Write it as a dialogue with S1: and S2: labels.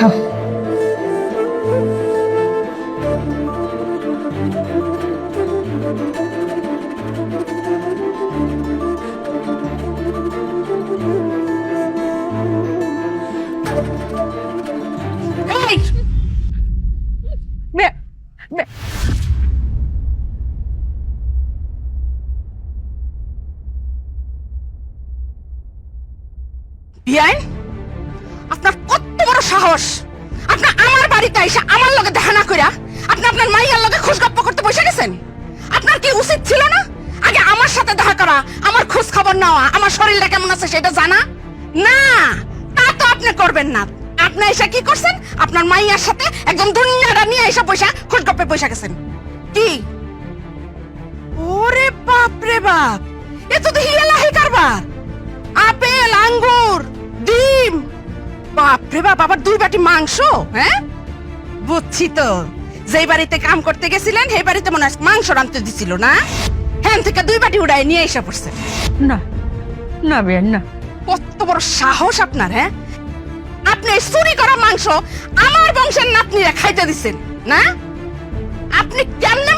S1: không. Mẹ! Mẹ! Ý আপনার কত বড় সাহস? আপনি আমার বাড়িতে এসে আমার লগে দেখা না কইরা আপনি আপনার মাইয়ার লগে খোঁজ গপ্প করতে বসে গেছেন? আপনার কি উচিত ছিল না? আগে আমার সাথে দেখা করা, আমার খোঁজ খবর নেওয়া, আমার শরীরটা কেমন আছে সেটা জানা? না, তা তো আপনি করবেন না। আপনি এসে কি করছেন? আপনার মাইয়ার সাথে একদম দুনিয়াটা নিয়ে এসে পয়সা খোঁজ গপ্পে পয়সা গেছেন। কি? ওরে বাপ রে বাপ! বাপ রে বাপ আবার দুই বাটি মাংস? হ্যাঁ? বুঝছি তো। যেই বাড়িতে কাম করতে গেছিলেন সেই বাড়িতে মনে হয় মাংস রাঁধতে দিছিল না? হ্যান থেকে দুই বাটি উড়াই নিয়ে এসে পড়ছেন
S2: না না বেন না।
S1: কত বড় সাহস আপনার হ্যাঁ? আপনি চুরি করা মাংস আমার বংশের নাতনিরা খাইতে দিচ্ছেন না? আপনি কেমনে